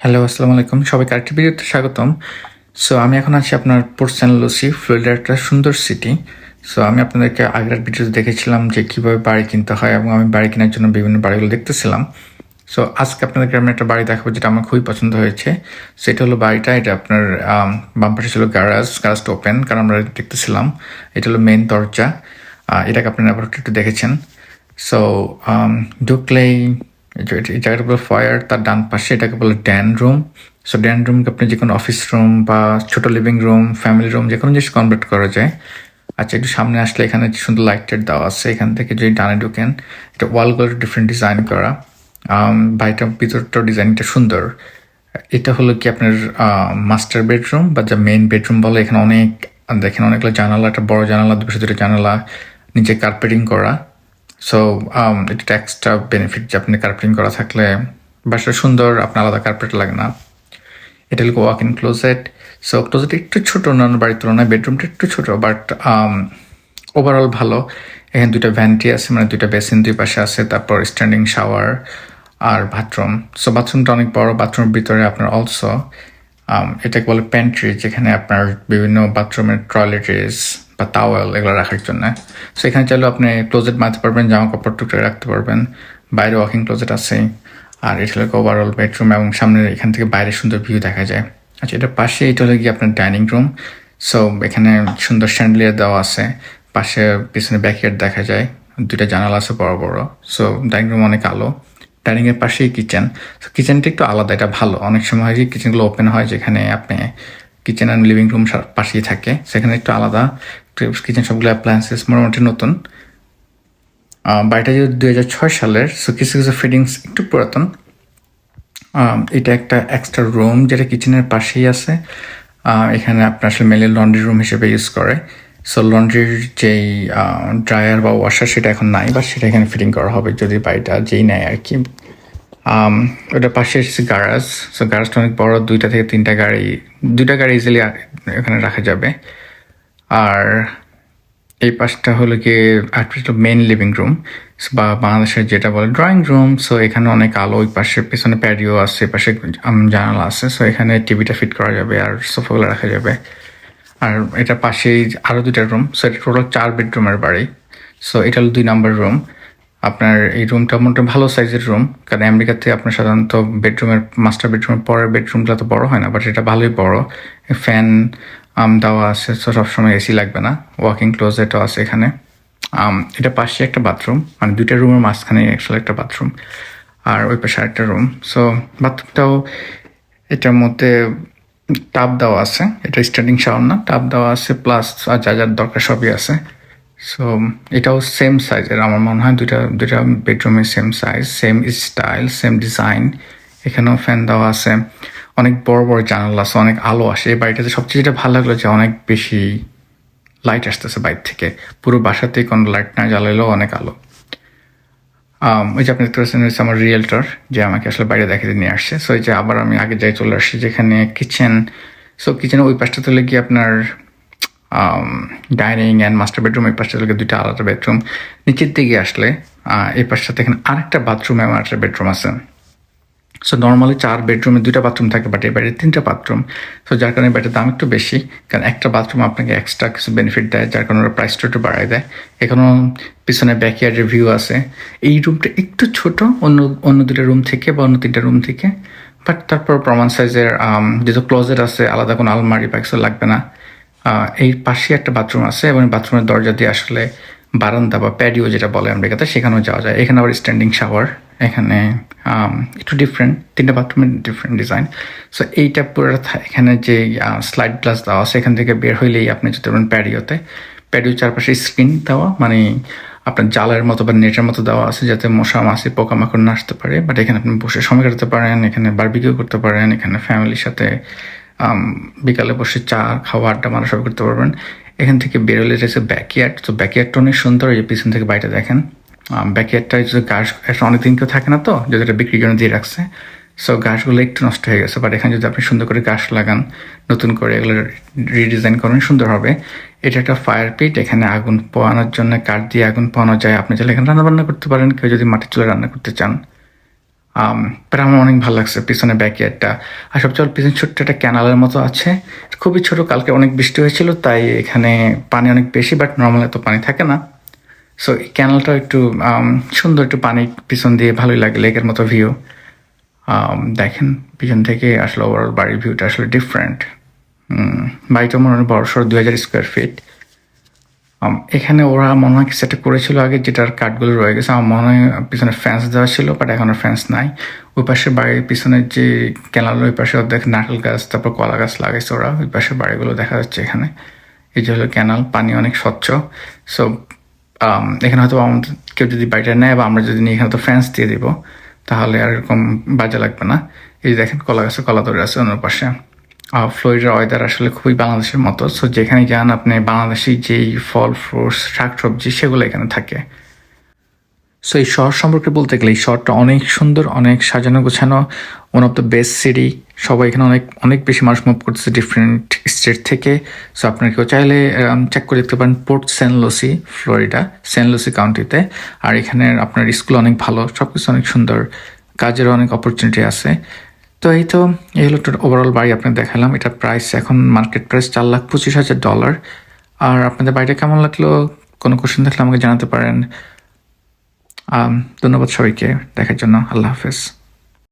Hello আসসালামু আলাইকুম। সবাইকে আরেকটি ভিডিওতে স্বাগতম। সো আমি এখন আছি আপনার পোর্ট সেন্ট লুসি ফ্লোরিডার একটা সুন্দর সিটি সো আমি আপনাদেরকে আগের ভিডিওতে দেখেছিলাম যে কীভাবে বাড়ি কিনতে হয় এবং আমি বাড়ি কেনার জন্য বিভিন্ন বাড়িগুলো দেখতেছিলাম। সো আজকে আপনাদেরকে আমি একটা বাড়ি দেখাবো যেটা আমার খুবই পছন্দ হয়েছে। সেটা হলো বাড়িটা এটা আপনার আম, ছিল গ্যারাজ গ্যারাজটা ওপেন কারণ আমরা দেখতেছিলাম। এটা হলো মেন দরজা। এটাকে আপনারা আবার একটু দেখেছেন। সো ঢুকলেই জায়গাটা বলে ফয়ার তার ডান পাশে এটাকে বলে ড্যান রুম সো ড্যান রুমকে আপনি যে কোনো অফিস রুম বা ছোট লিভিং রুম ফ্যামিলি রুম যে কোনো জিনিস কনভার্ট করা যায়। আচ্ছা একটু সামনে আসলে এখানে সুন্দর লাইটের দেওয়া আছে এখান থেকে যদি ডানে ঢুকেন এটা ওয়ালগুলো ডিফারেন্ট ডিজাইন করা। আম, বাড়িটার ভিতরটার ডিজাইনটা সুন্দর। এটা হলো কি আপনার মাস্টার বেডরুম বা যা মেইন বেডরুম বলে এখানে অনেক দেখেন অনেকগুলো জানালা একটা বড় জানালা দুপাশে দুটো জানালা নিচে কার্পেটিং করা। সো এটা এক্সট্রা বেনিফিট যে আপনি কার্পেটিং করা থাকলে বাসা সুন্দর, আপনার আলাদা কার্পেট লাগে না। এটা হলো walk in closet so closet একটু ছোট অন্যান্য বাড়ির তুলনায় বেডরুমটা একটু ছোট বাট ওভারঅল ভালো। এখানে দুইটা ভ্যান্টি আছে মানে দুইটা বেসিন দুই পাশে আছে, তারপর স্ট্যান্ডিং শাওয়ার আর বাথরুম সো বাথরুমটা অনেক বড় বাথরুমের ভিতরে আপনার অলসো এটাকে বলে প্যান্ট্রি যেখানে আপনার বিভিন্ন বাথরুমের টয়লেট্রিজ বা তাওয়েল এগুলো রাখার জন্য। সো এখানে চাইলে আপনি ক্লোজেট মারতে পারবেন, জামা কাপড় টুকরে রাখতে পারবেন। বাইরে ওয়াকিং ক্লোজেট আছে। আর এটা হলো ওভারঅল বেডরুম এবং সামনে এখান থেকে বাইরে সুন্দর ভিউ দেখা যায়। আচ্ছা এটার পাশে এটা হলো গিয়ে আপনার ডাইনিং রুম সো এখানে সুন্দর স্যান্ডলিয়ার দেওয়া আছে। পাশে পিছনে ব্যাকয়ার্ড দেখা যায়। দুইটা জানালা আছে বড় বড়। সো ডাইনিং রুম অনেক আলো। ডাইনিং এর পাশেই কিচেন তো কিচেনটা একটু আলাদা, এটা ভালো। অনেক সময় হয় কি কিচেনগুলো ওপেন হয় যেখানে আপনি কিচেন অ্যান্ড লিভিং রুম পাশেই থাকে। সেখানে একটু আলাদা কিচেন সবগুলো অ্যাপ্লায়েন্সেস মোটামুটি নতুন। বাড়িটা যেহেতু দুই হাজার ছয় সালের সো কিছু কিছু ফিটিংস একটু পুরাতন। এটা একটা এক্সট্রা রুম যেটা কিচেনের পাশেই আছে। এখানে আপনার আসলে মেলে লন্ড্রি রুম হিসেবে ইউজ করে। সো লন্ড্রির যেই ড্রায়ার বা ওয়াশার সেটা এখন নাই বা সেটা এখানে ফিটিং করা হবে যদি বাড়িটা যেই নেয় আর কি। আম, ওটার পাশে এসেছে গ্যারাজ সো গ্যারাজটা অনেক বড় দুইটা থেকে তিনটা গাড়ি দুইটা গাড়ি ইজিলি এখানে রাখা যাবে। আর এই পাশটা হলো গিয়ে মেন লিভিং রুম বা বাংলাদেশের যেটা বলে ড্রয়িং রুম সো এখানে অনেক আলো ওই পাশে পেছনে প্যাডিও আছে পাশে জানালা আছে। সো এখানে টিভিটা ফিট করা যাবে আর সোফাগুলো রাখা যাবে। আর এটা পাশেই আরও দুইটা রুম সো এটা টোটাল চার বেডরুমের বাড়ি। সো এটা হলো দুই নাম্বার রুম আপনার এই রুমটা মোটামুটি ভালো সাইজের রুম কারণ আমেরিকাতে আপনার সাধারণত বেডরুমের মাস্টার বেডরুমের পরের বেডরুমটা তো বড় হয় না বাট এটা ভালোই বড়। ফ্যান আম দেওয়া আছে, তো সবসময় এসি লাগবে না। ওয়াকিং ক্লোজেটও আছে এখানে। এটা পাশে একটা বাথরুম মানে দুইটা রুমের মাঝখানে অ্যাকচুয়ালি একটা বাথরুম আর ওই পাশে আরেকটা রুম সো বাথরুমটাও এটার মধ্যে টাব দেওয়া আছে, এটা স্ট্যান্ডিং শাওয়ার না টাব দেওয়া আছে প্লাস আর যা যার দরকার সবই আছে। সো এটাও সেম সাইজের আমার মনে হয় দুইটা দুইটা বেডরুমের same size same style same design এখানেও ফ্যান দেওয়া আছে। অনেক বড় বড় জানালা আছে, অনেক আলো আসে। এই বাড়িটাতে সবচেয়ে যেটা ভালো লাগল যে অনেক বেশি লাইট আসতেছে বাইরে থেকে। পুরো বাসাতেই কোনো লাইট না জ্বালালেও অনেক আলো। ওই যে আপনি দেখতে পাচ্ছেন হচ্ছে আমার রিয়েলটার যে আমাকে আসলে বাইরে দেখাতে নিয়ে আসছে। সো এই যে আবার আমি আগে যাই চলে আসছি যেখানে কিচেন সো কিচেনের ওই পাশটা তুলে গিয়ে আপনার ডাইনিং অ্যান্ড মাস্টার বেডরুম এই পাশটা তুলে দুইটা আলাদা বেডরুম নিচের দিকে আসলে এই পাশটাতে এখানে আরেকটা বাথরুম এবং আরেকটা বেডরুম আছে। সো নর্মালি চার বেডরুমে দুইটা বাথরুম থাকে বাট এই বাড়িতে তিনটা বাথরুম সো যার কারণে বাড়ির দাম একটু বেশি, কারণ একটা বাথরুম আপনাকে এক্সট্রা কিছু বেনিফিট দেয়, যার কারণে ওরা প্রাইসটা একটু বাড়ায় দেয়। এখনও পিছনে ব্যাকয়ার্ডের ভিউ আছে। এই রুমটা একটু ছোট, অন্য অন্য দুটো রুম থেকে বা অন্য তিনটা রুম থেকে বাট তারপর প্রমাণ সাইজের যেহেতু ক্লোজেট আছে, আলাদা কোনো আলমারি বা লাগবে না। এই পাশে একটা বাথরুম আছে এবং বাথরুমের দরজা দিয়ে আসলে বারান্দা বা প্যাডিও যেটা বলে আমেরিকাতে, সেখানেও যাওয়া যায়। এখানে আবার স্ট্যান্ডিং শাওয়ার এখানে একটু ডিফারেন্ট তিনটা বাথরুমের ডিফারেন্ট ডিজাইন সো এইটা পুরো থা- এখানে যে স্লাইড গ্লাস দেওয়া আছে, এখান থেকে বের হইলেই আপনি যেতে পারবেন প্যাডিওতে, প্যাডিও চারপাশে স্ক্রিন দেওয়া মানে আপনার জালের মতো বা নেটের মতো দেওয়া আছে যাতে মশা, মাছি, পোকামাকড় না আসতে পারে। বাট এখানে আপনি বসে সময় কাটাতে পারেন, এখানে বারবিকিউ করতে পারেন, এখানে ফ্যামিলির সাথে বিকালে বসে চা, খাওয়া, আড্ডা, মারা সব করতে পারবেন। এখান থেকে বেরোলে রয়েছে ব্যাকয়ার্ড তো ব্যাকয়ার্ডটা অনেক সুন্দর, এই পিছন থেকে বাড়িটা দেখেন। ব্যাকয়ার্ডটা যে গাছ একটা অনেকদিন কেউ থাকে না তো, যদি এটা বিক্রির জন্য দিয়ে রাখছে। সো গাছগুলো একটু নষ্ট হয়ে গেছে বাট এখানে যদি আপনি সুন্দর করে গাছ লাগান, নতুন করে এগুলো রিডিজাইন করেন, সুন্দর হবে। এটা একটা ফায়ার পিট এখানে আগুন পোয়ানোর জন্য কাঠ দিয়ে আগুন পোয়ানো যায়। আপনি চাইলে এখানে রান্নাবান্না করতে পারেন, কেউ যদি মাটির চুলে রান্না করতে চান। বাট আমার অনেক ভালো লাগছে, পিছনে ব্যাকইয়ার্ডটা আর সবচেয়ে পিছনে ছোট্ট একটা ক্যানালের মতো আছে। খুবই ছোট, কালকে অনেক বৃষ্টি হয়েছিল, তাই এখানে পানি অনেক বেশি বাট নর্মাল এত পানি থাকে না। সো এই ক্যানালটা একটু সুন্দর একটু পানি পিছন দিয়ে ভালোই লাগে, লেকের মতো ভিউ দেখেন, পিছন থেকে আসলে ওভারঅল বাড়ির ভিউটা আসলে ডিফারেন্ট বাড়িটা মনে হয় বড় সড়ো দু হাজার স্কোয়ার ফিট এখানে ওরা মনে হয় একটা করেছিল আগে যেটার কাঠগুলো রয়ে গেছে। আমার মনে হয় পিছনে ফ্যান্স দেওয়া ছিল বাট এখন ফ্যান্স নাই। ওই পাশে বাড়ির পিছনে যে ক্যানাল ওই পাশে অর্ধেক নারকেল গাছ, তারপর কলা গাছ লাগাইছে ওরা। ওই পাশে বাড়িগুলো দেখা যাচ্ছে এখানে। এই যে হলো ক্যানাল পানি অনেক স্বচ্ছ। সো এখানে হয়তো আমাদের কেউ যদি বাড়িটা নেয় বা আমরা যদি নিই, এখানে তো ফ্যান্স দিয়ে দিব। তাহলে আর এরকম বাজে লাগবে না। এই দেখেন, কলা গাছে কলা ধরে আছে অন্য পাশে। ফ্লোরিডার ওয়েদার আসলে খুবই বাংলাদেশের মতো। সো যেখানে যান আপনি বাংলাদেশি যেই ফল ফ্রুটস শাক সবজি সেগুলো এখানে থাকে। সো এই শহর সম্পর্কে বলতে গেলে এই শহরটা অনেক সুন্দর, অনেক সাজানো গোছানো one of the best city সবাই এখানে অনেক অনেক বেশি মানুষ মুভ করতেছে ডিফারেন্ট স্টেট থেকে। সো আপনার কেউ চাইলে চেক করে দেখতে পারেন Port Saint Lucie Florida Saint Lucie কাউন্টিতে আর এখানে আপনার স্কুল অনেক ভালো সব কিছু অনেক সুন্দর। কাজেরও অনেক অপরচুনিটি আছে। তো এই তো এই হলো ওভারঅল বাড়ি আপনাকে দেখালাম। এটা প্রাইস এখন মার্কেট প্রাইস চার লাখ পঁচিশ হাজার ডলার আর আপনাদের বাড়িটা কেমন লাগল? কোনো কোশ্চেন থাকলে আমাকে জানাতে পারেন। ধন্যবাদ সবাইকে। দেখার জন্য আল্লাহ হাফেজ।